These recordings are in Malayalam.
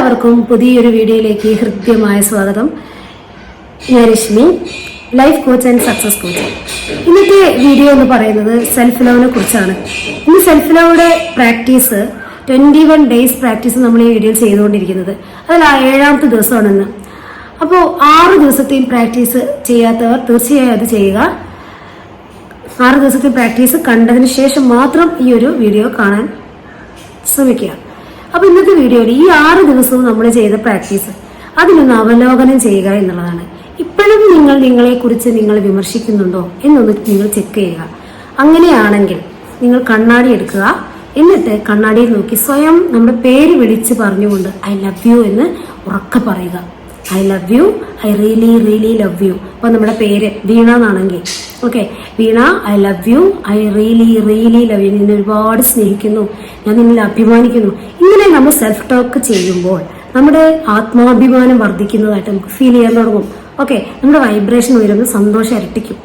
എല്ലാവർക്കും പുതിയൊരു വീഡിയോയിലേക്ക് ഹൃദ്യമായ സ്വാഗതം. ഞാൻ Reshmi life coach and success coach ഇന്നത്തെ വീഡിയോ എന്ന് പറയുന്നത് സെൽഫ് ലവിനെ കുറിച്ചാണ്. ഇന്ന് self ലവിടെ practice twenty one days practice നമ്മൾ ഈ വീഡിയോയിൽ ചെയ്തുകൊണ്ടിരിക്കുന്നത്. അതിൽ ഏഴാമത്തെ ദിവസമാണെന്ന്. അപ്പോൾ ആറ് ദിവസത്തെയും പ്രാക്ടീസ് ചെയ്യാത്തവർ തീർച്ചയായും അത് ചെയ്യുക. ആറ് ദിവസത്തെ പ്രാക്ടീസ് കണ്ടതിന് ശേഷം മാത്രം ഈ ഒരു വീഡിയോ കാണാൻ ശ്രമിക്കുക. അപ്പൊ ഇന്നത്തെ വീഡിയോയിൽ ഈ ആറ് ദിവസവും നമ്മൾ ചെയ്ത പ്രാക്ടീസ് അതിനൊന്ന് അവലോകനം ചെയ്യുക എന്നുള്ളതാണ്. ഇപ്പോഴും നിങ്ങൾ നിങ്ങളെ കുറിച്ച് നിങ്ങൾ വിമർശിക്കുന്നുണ്ടോ എന്നൊന്ന് നിങ്ങൾ ചെക്ക് ചെയ്യുക. അങ്ങനെയാണെങ്കിൽ നിങ്ങൾ കണ്ണാടി എടുക്കുക. എന്നിട്ട് കണ്ണാടിയിൽ നോക്കി സ്വയം നമ്മുടെ പേര് വിളിച്ച് പറഞ്ഞുകൊണ്ട് ഐ ലവ് യു എന്ന് ഉറക്കെ പറയുക. I love you I really really love you. അപ്പൊ നമ്മുടെ പേര് വീണ എന്നാണെങ്കിൽ okay Veena I love you I really really love you നിന്നെ ഒരുപാട് സ്നേഹിക്കുന്നു. ഞാൻ നിന്നിൽ അഭിമാനിക്കുന്നു. ഇങ്ങനെ നമ്മൾ സെൽഫ് ടോക്ക് ചെയ്യുമ്പോൾ നമ്മുടെ ആത്മാഭിമാനം വർദ്ധിക്കുന്നതായിട്ട് നമുക്ക് ഫീൽ ചെയ്യാൻ തുടങ്ങും. ഓക്കെ നമ്മുടെ വൈബ്രേഷൻ ഉയരുന്ന സന്തോഷം ഇരട്ടിക്കും.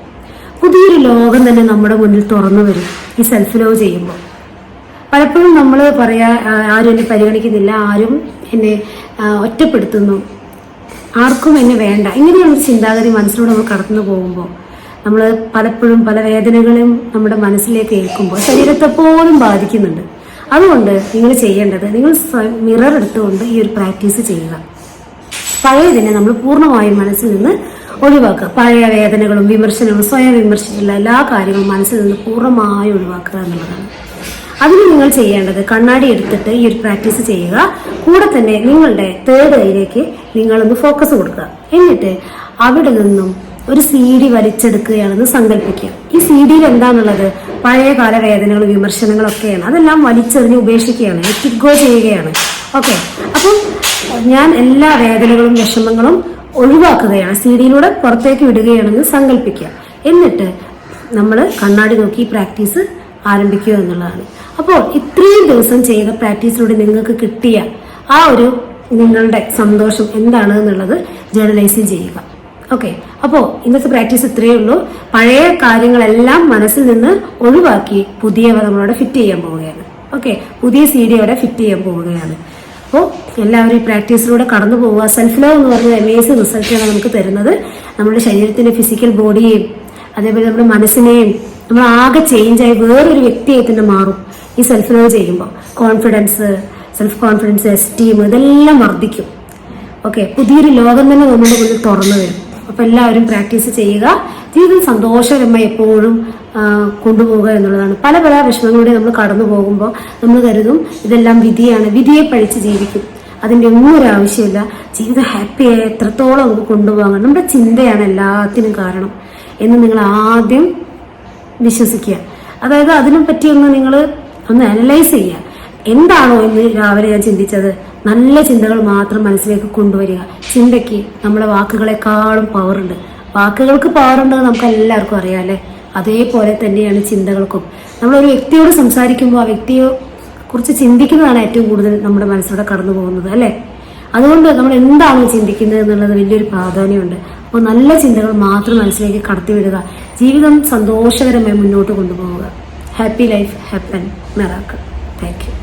പുതിയൊരു ലോകം തന്നെ നമ്മുടെ മുന്നിൽ തുറന്നു വരും ഈ സെൽഫ് ലവ് ചെയ്യുമ്പോൾ. പലപ്പോഴും നമ്മൾ പറയാ ആരും എന്നെ പരിഗണിക്കുന്നില്ല ആരും എന്നെ ഒറ്റപ്പെടുത്തുന്നു. ആർക്കും എന്നെ വേണ്ട. ഇങ്ങനെയുള്ള ചിന്താഗതി മനസ്സിലൂടെ നമ്മൾ കടന്നു പോകുമ്പോൾ നമ്മൾ പലപ്പോഴും പല വേദനകളും നമ്മുടെ മനസ്സിലേക്ക് ഏൽക്കുമ്പോൾ ശരീരത്തെ പോലും ബാധിക്കുന്നുണ്ട്. അതുകൊണ്ട് നിങ്ങൾ ചെയ്യേണ്ടത് നിങ്ങൾ മിറർ എടുത്തുകൊണ്ട് ഈ ഒരു പ്രാക്ടീസ് ചെയ്യുക. പഴയതിനെ നമ്മൾ പൂർണമായും മനസ്സിൽ നിന്ന് ഒഴിവാക്കുക. പഴയ വേദനകളും വിമർശനങ്ങളും സ്വയം വിമർശിച്ചിട്ടുള്ള എല്ലാ കാര്യങ്ങളും മനസ്സിൽ നിന്ന് പൂർണമായും ഒഴിവാക്കുക എന്നുള്ളതാണ്. അതിന് നിങ്ങൾ ചെയ്യേണ്ടത് കണ്ണാടി എടുത്തിട്ട് ഈ ഒരു പ്രാക്ടീസ് ചെയ്യുക. കൂടെ തന്നെ നിങ്ങളുടെ തേർഡ് ഐയിലേക്ക് നിങ്ങളൊന്ന് ഫോക്കസ് കൊടുക്കുക. എന്നിട്ട് അവിടെ നിന്നും ഒരു സി ഡി വലിച്ചെടുക്കുകയാണെന്ന് സങ്കല്പിക്കുക. ഈ സി ഡിയിൽ എന്താണുള്ളത്? പഴയകാല വേദനകളും വിമർശനങ്ങളൊക്കെയാണ്. അതെല്ലാം വലിച്ചെറിഞ്ഞ് ഉപേക്ഷിക്കുകയാണ്. എറ്റിക് ഗോ ചെയ്യുകയാണ്. ഓക്കെ അപ്പം ഞാൻ എല്ലാ വേദനകളും വിഷമങ്ങളും ഒഴിവാക്കുകയാണ്. സി ഡിയിലൂടെ പുറത്തേക്ക് വിടുകയാണെന്ന് സങ്കല്പിക്കുക. എന്നിട്ട് നമ്മൾ കണ്ണാടി നോക്കി പ്രാക്ടീസ് ആരംഭിക്കുക എന്നുള്ളതാണ്. അപ്പോൾ ഇത്രയും ദിവസം ചെയ്ത പ്രാക്ടീസിലൂടെ നിങ്ങൾക്ക് കിട്ടിയ ആ ഒരു നിങ്ങളുടെ സന്തോഷം എന്താണ് എന്നുള്ളത് ജേർണലൈസ് ചെയ്യുക. ഓക്കെ അപ്പോ ഇന്നത്തെ പ്രാക്ടീസ് ഇത്രയേ ഉള്ളൂ. പഴയ കാര്യങ്ങളെല്ലാം മനസ്സിൽ നിന്ന് ഒഴിവാക്കി പുതിയവ നമ്മളവിടെ ഫിറ്റ് ചെയ്യാൻ പോവുകയാണ്. ഓക്കെ പുതിയ സി ഡിയോടെ ഫിറ്റ് ചെയ്യാൻ പോവുകയാണ്. അപ്പോൾ എല്ലാവരും ഈ പ്രാക്ടീസിലൂടെ കടന്നു പോവുക. സെൽഫ് ലവ് എന്ന് പറഞ്ഞ അമേസിംഗ് റിസൾട്ടാണ് നമുക്ക് തരുന്നത്. നമ്മുടെ ശരീരത്തിന്റെ ഫിസിക്കൽ ബോഡിയെയും അതേപോലെ നമ്മുടെ മനസ്സിനെയും നമ്മൾ ആകെ ചേഞ്ച് ആയി വേറൊരു വ്യക്തിയായി തന്നെ മാറും ഈ സെൽഫ് ലവ് ചെയ്യുമ്പോൾ. കോൺഫിഡൻസ് സെൽഫ് കോൺഫിഡൻസ് എസ്റ്റീം ഇതെല്ലാം വർദ്ധിക്കും. ഓക്കെ പുതിയൊരു ലോകം തന്നെ നമ്മുടെ മുന്നിൽ തുറന്നു വരും. അപ്പൊ എല്ലാവരും പ്രാക്ടീസ് ചെയ്യുക. ജീവിതം സന്തോഷകരമായി എപ്പോഴും കൊണ്ടുപോകുക എന്നുള്ളതാണ്. പല പല വിഷമങ്ങളിലൂടെ നമ്മൾ കടന്നു പോകുമ്പോൾ നമ്മൾ കരുതും ഇതെല്ലാം വിധിയാണ്. വിധിയെ പഴിച്ച് ജീവിക്കും. അതിന്റെ ഒന്നും ഒരു ആവശ്യമില്ല. ജീവിതം ഹാപ്പിയായി എത്രത്തോളം നമുക്ക് കൊണ്ടുപോകാൻ നമ്മുടെ ചിന്തയാണ് എല്ലാത്തിനും കാരണം എന്ന് നിങ്ങൾ ആദ്യം വിശ്വസിക്കുക. അതായത് അതിനെ പറ്റിയൊന്ന് നിങ്ങൾ ഒന്ന് അനലൈസ് ചെയ്യുക. എന്താണോ എന്ന് രാവിലെ ഞാൻ ചിന്തിച്ചത്? നല്ല ചിന്തകൾ മാത്രം മനസ്സിലേക്ക് കൊണ്ടുവരിക. ചിന്തയ്ക്ക് നമ്മുടെ വാക്കുകളെക്കാളും പവറുണ്ട് വാക്കുകൾക്ക് പവറുണ്ടെന്ന് നമുക്ക് എല്ലാവർക്കും അറിയാം അല്ലേ? അതേപോലെ തന്നെയാണ് ചിന്തകൾക്കും. നമ്മൾ ഒരു വ്യക്തിയോട് സംസാരിക്കുമ്പോൾ ആ വ്യക്തിയെ കുറിച്ച് ചിന്തിക്കുന്നതാണ് ഏറ്റവും കൂടുതൽ നമ്മുടെ മനസ്സിലൂടെ കടന്നു പോകുന്നത് അല്ലേ? അതുകൊണ്ട് നമ്മൾ എന്താണ് ചിന്തിക്കുന്നത് എന്നുള്ളത് വലിയൊരു പ്രാധാന്യമുണ്ട്. അപ്പോൾ നല്ല ചിന്തകൾ മാത്രം മനസ്സിലേക്ക് കടത്തിവിടുക. ജീവിതം സന്തോഷകരമായി മുന്നോട്ട് കൊണ്ടുപോവുക. Happy life happen miracles thank you